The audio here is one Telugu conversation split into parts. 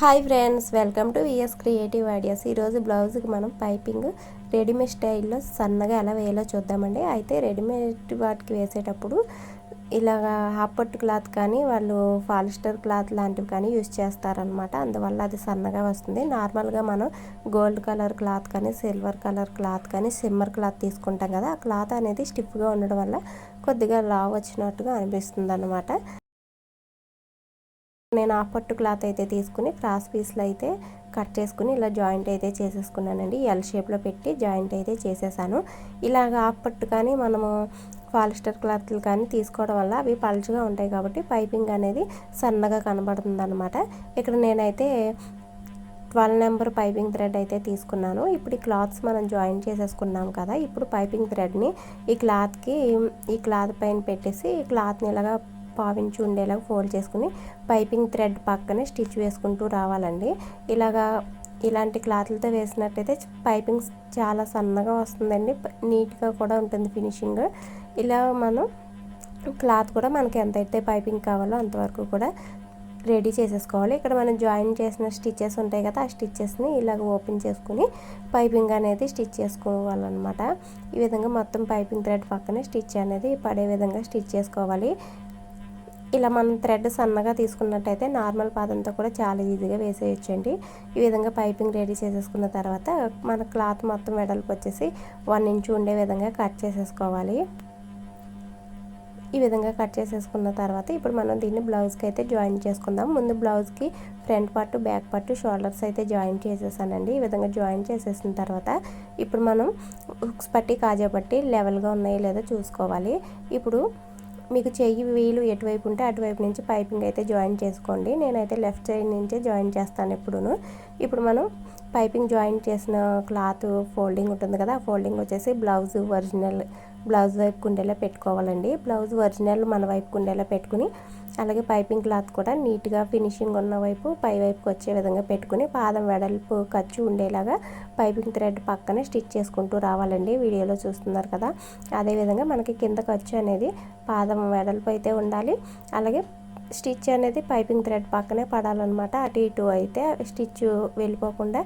Hi friends welcome to V S creative ideas. ఈరోజు బ్లౌజ్కి మనం పైపింగ్ రెడీమేడ్ స్టైల్లో సన్నగా ఎలా వేయాలో చూద్దామండి. అయితే రెడీమేడ్ వాటికి వేసేటప్పుడు ఇలాగా హాపట్ క్లాత్ కానీ వాళ్ళు ఫాలిస్టర్ క్లాత్ లాంటివి కానీ యూస్ చేస్తారనమాట అందువల్ల అది సన్నగా వస్తుంది. నార్మల్గా మనం గోల్డ్ కలర్ క్లాత్ కానీ సిల్వర్ కలర్ క్లాత్ కానీ సిమ్మర్ క్లాత్ తీసుకుంటాం కదా. ఆ క్లాత్ అనేది స్టిఫ్గా ఉండడం వల్ల కొద్దిగా లావ్ వచ్చినట్టుగా అనిపిస్తుంది అనమాట నేను ఆ పట్టు క్లాత్ అయితే తీసుకుని క్రాస్ పీస్లో అయితే కట్ చేసుకుని ఇలా జాయింట్ అయితే చేసేసుకున్నానండి. ఎల్ షేప్లో పెట్టి జాయింట్ అయితే చేసేసాను. ఇలాగ ఆ పట్టు కానీ మనము పాలిస్టర్ క్లాత్లు కానీ తీసుకోవడం వల్ల అవి పలుచుగా ఉంటాయి కాబట్టి పైపింగ్ అనేది సన్నగా కనబడుతుంది అనమాట ఇక్కడ నేనైతే ట్వెల్వ్ నెంబర్ పైపింగ్ థ్రెడ్ అయితే తీసుకున్నాను. ఇప్పుడు ఈ క్లాత్స్ మనం జాయిన్ చేసేసుకున్నాం కదా ఇప్పుడు పైపింగ్ థ్రెడ్ని ఈ క్లాత్కి ఈ క్లాత్ పైన పెట్టేసి ఈ క్లాత్ని ఇలాగా పావించి ఉండేలాగా ఫోల్డ్ చేసుకుని పైపింగ్ థ్రెడ్ పక్కనే స్టిచ్ వేసుకుంటూ రావాలండి. ఇలాగా ఇలాంటి క్లాత్లతో వేసినట్టయితే పైపింగ్ చాలా సన్నగా వస్తుందండి. నీట్గా కూడా ఉంటుంది ఫినిషింగ్. ఇలా మనం క్లాత్ కూడా మనకి ఎంతైతే పైపింగ్ కావాలో అంతవరకు కూడా రెడీ చేసేసుకోవాలి. ఇక్కడ మనం జాయిన్ చేసిన స్టిచ్చెస్ ఉంటాయి కదా ఆ స్టిచ్చెస్ని ఇలాగ ఓపెన్ చేసుకుని పైపింగ్ అనేది స్టిచ్ చేసుకోవాలన్నమాట. ఈ విధంగా మొత్తం పైపింగ్ థ్రెడ్ పక్కనే స్టిచ్ అనేది పడే విధంగా స్టిచ్ చేసుకోవాలి. ఇలా మనం థ్రెడ్ సన్నగా తీసుకున్నట్టయితే నార్మల్ పాదంతో కూడా చాలా ఈజీగా వేసేయచ్చండి. ఈ విధంగా పైపింగ్ రెడీ చేసేసుకున్న తర్వాత మన క్లాత్ మొత్తం వెడల్పు వచ్చేసి వన్ ఇంచ్ ఉండే విధంగా కట్ చేసేసుకోవాలి. ఈ విధంగా కట్ చేసేసుకున్న తర్వాత ఇప్పుడు మనం దీన్ని బ్లౌజ్కి అయితే జాయిన్ చేసుకుందాం. ముందు బ్లౌజ్కి front part back part shoulders అయితే జాయిన్ చేసేసానండి. ఈ విధంగా జాయిన్ చేసేసిన తర్వాత ఇప్పుడు మనం హుక్స్ పట్టి కాజా పట్టి లెవెల్గా ఉన్నాయో లేదో చూసుకోవాలి. ఇప్పుడు మీకు చెయ్యి వీలు ఎటువైపు ఉంటే అటువైపు నుంచి పైపింగ్ అయితే జాయిన్ చేసుకోండి. నేనైతే లెఫ్ట్ సైడ్ నుంచే జాయిన్ చేస్తాను ఎప్పుడూ ఇప్పుడు మనం పైపింగ్ జాయిన్ చేసిన క్లాత్ ఫోల్డింగ్ ఉంటుంది కదా ఆ ఫోల్డింగ్ వచ్చేసి బ్లౌజ్ ఒరిజినల్ బ్లౌజ్ వైపు కుండేలా పెట్టుకోవాలండి. బ్లౌజ్ ఒరిజినల్ మన వైపు కుండేలా పెట్టుకుని అలాగే పైపింగ్ క్లాత్ కూడా నీట్గా ఫినిషింగ్ ఉన్న వైపు పై వైపుకి వచ్చే విధంగా పెట్టుకుని పాదం వెడల్పు ఖర్చు ఉండేలాగా పైపింగ్ థ్రెడ్ పక్కనే స్టిచ్ చేసుకుంటూ రావాలండి. వీడియోలో చూస్తున్నారు కదా. అదేవిధంగా మనకి కింద ఖర్చు అనేది పాదం వెడల్పు అయితే ఉండాలి. అలాగే స్టిచ్ అనేది పైపింగ్ థ్రెడ్ పక్కనే పడాలన్నమాట. అటు ఇటు అయితే స్టిచ్ వెళ్ళిపోకుండా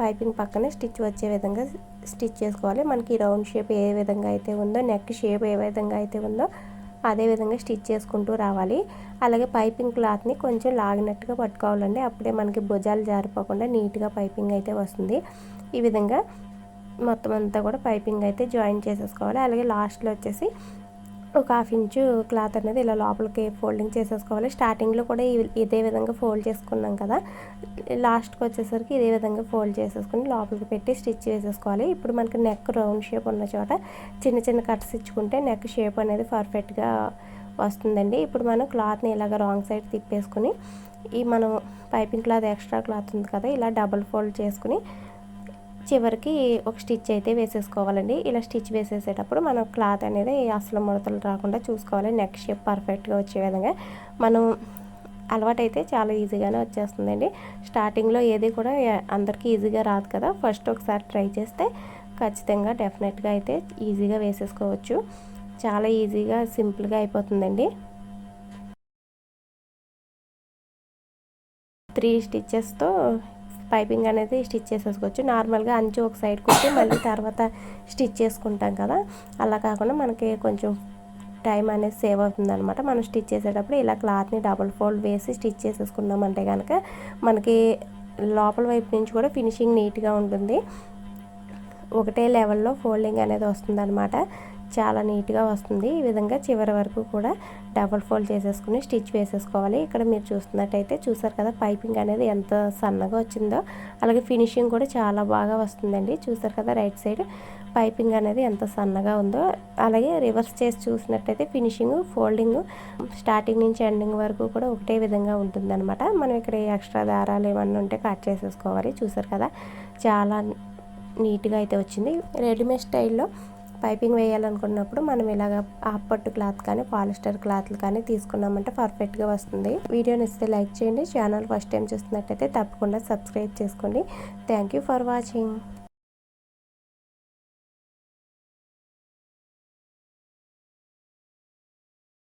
పైపింగ్ పక్కనే స్టిచ్ వచ్చే విధంగా స్టిచ్ చేసుకోవాలి. మనకి రౌండ్ షేప్ ఏ విధంగా అయితే ఉందో నెక్ షేప్ ఏ విధంగా అయితే ఉందో అదే విధంగా స్టిచ్ చేసుకుంటూ రావాలి. అలాగే పైపింగ్ క్లాత్ని కొంచెం లాగినట్టుగా పట్టుకోవాలండి. అప్పుడే మనకి భుజాలు జారిపోకుండా నీట్గా పైపింగ్ అయితే వస్తుంది. ఈ విధంగా మొత్తం అంతా కూడా పైపింగ్ అయితే జాయిన్ చేసేసుకోవాలి. అలాగే లాస్ట్లో వచ్చేసి ఒక హాఫ్ ఇంచు క్లాత్ అనేది ఇలా లోపలికి ఫోల్డింగ్ చేసేసుకోవాలి. స్టార్టింగ్లో కూడా ఇదే విధంగా ఫోల్డ్ చేసుకున్నాం కదా. లాస్ట్కి వచ్చేసరికి ఇదే విధంగా ఫోల్డ్ చేసేసుకుని లోపలికి పెట్టి స్టిచ్ వేసేసుకోవాలి. ఇప్పుడు మనకి నెక్ రౌండ్ షేప్ ఉన్న చోట చిన్న చిన్న కట్స్ ఇచ్చుకుంటే నెక్ షేప్ అనేది పర్ఫెక్ట్గా వస్తుందండి. ఇప్పుడు మనం క్లాత్ని ఇలాగ రాంగ్ సైడ్ తిప్పేసుకుని ఈ మనం పైపింగ్ క్లాత్ ఎక్స్ట్రా క్లాత్ ఉంది కదా ఇలా డబుల్ ఫోల్డ్ చేసుకుని చివరికి ఒక స్టిచ్ అయితే వేసేసుకోవాలండి. ఇలా స్టిచ్ వేసేసేటప్పుడు మనం క్లాత్ అనేది అసలు ముడతలు రాకుండా చూసుకోవాలి. నెక్ షేప్ పర్ఫెక్ట్గా వచ్చే విధంగా. మనం అలవాటైతే చాలా ఈజీగానే వచ్చేస్తుందండి. స్టార్టింగ్లో ఏది కూడా అందరికీ ఈజీగా రాదు కదా. ఫస్ట్ ఒకసారి ట్రై చేస్తే ఖచ్చితంగా డెఫినెట్గా అయితే ఈజీగా వేసేసుకోవచ్చు. చాలా ఈజీగా సింపుల్గా అయిపోతుందండి. త్రీ స్టిచ్చెస్తో పైపింగ్ అనేది స్టిచ్ చేసేసుకోవచ్చు. నార్మల్గా అంచు ఒక సైడ్ కొట్టి మళ్ళీ తర్వాత స్టిచ్ చేసుకుంటాం కదా. అలా కాకుండా మనకి కొంచెం టైం అనేది సేవ్ అవుతుంది అనమాట మనం స్టిచ్ చేసేటప్పుడు ఇలా క్లాత్ని డబుల్ ఫోల్డ్ వేసి స్టిచ్ చేసేసుకున్నామంటే కనుక మనకి లోపల వైపు నుంచి కూడా ఫినిషింగ్ నీట్గా ఉంటుంది. ఒకటే లెవెల్లో ఫోల్డింగ్ అనేది వస్తుందన్నమాట. చాలా నీట్గా వస్తుంది. ఈ విధంగా చివరి వరకు కూడా డబల్ ఫోల్డ్ చేసేసుకుని స్టిచ్ వేసేసుకోవాలి. ఇక్కడ మీరు చూస్తున్నట్టయితే చూసారు కదా పైపింగ్ అనేది ఎంత సన్నగా వచ్చిందో. అలాగే ఫినిషింగ్ కూడా చాలా బాగా వస్తుందండి. చూసారు కదా రైట్ సైడ్ పైపింగ్ అనేది ఎంత సన్నగా ఉందో. అలాగే రివర్స్ చేసి చూసినట్టయితే ఫినిషింగ్ ఫోల్డింగ్ స్టార్టింగ్ నుంచి ఎండింగ్ వరకు కూడా ఒకటే విధంగా ఉంటుందన్నమాట. మనం ఇక్కడ ఎక్స్ట్రా దారాలు ఏమన్నా ఉంటే కట్ చేసేసుకోవాలి. చూసారు కదా చాలా నీట్గా అయితే వచ్చింది. రెడీమేడ్ స్టైల్లో పైపింగ్ వేయాలనుకున్నప్పుడు మనం ఇలాగ పట్టు క్లాత్ కానీ పాలిస్టర్ క్లాత్లు కానీ తీసుకున్నామంటే పర్ఫెక్ట్గా వస్తుంది. వీడియోని ఇస్తే లైక్ చేయండి. ఛానల్ ఫస్ట్ టైం చూస్తున్నట్టయితే తప్పకుండా సబ్స్క్రైబ్ చేసుకోండి. Thank you for watching.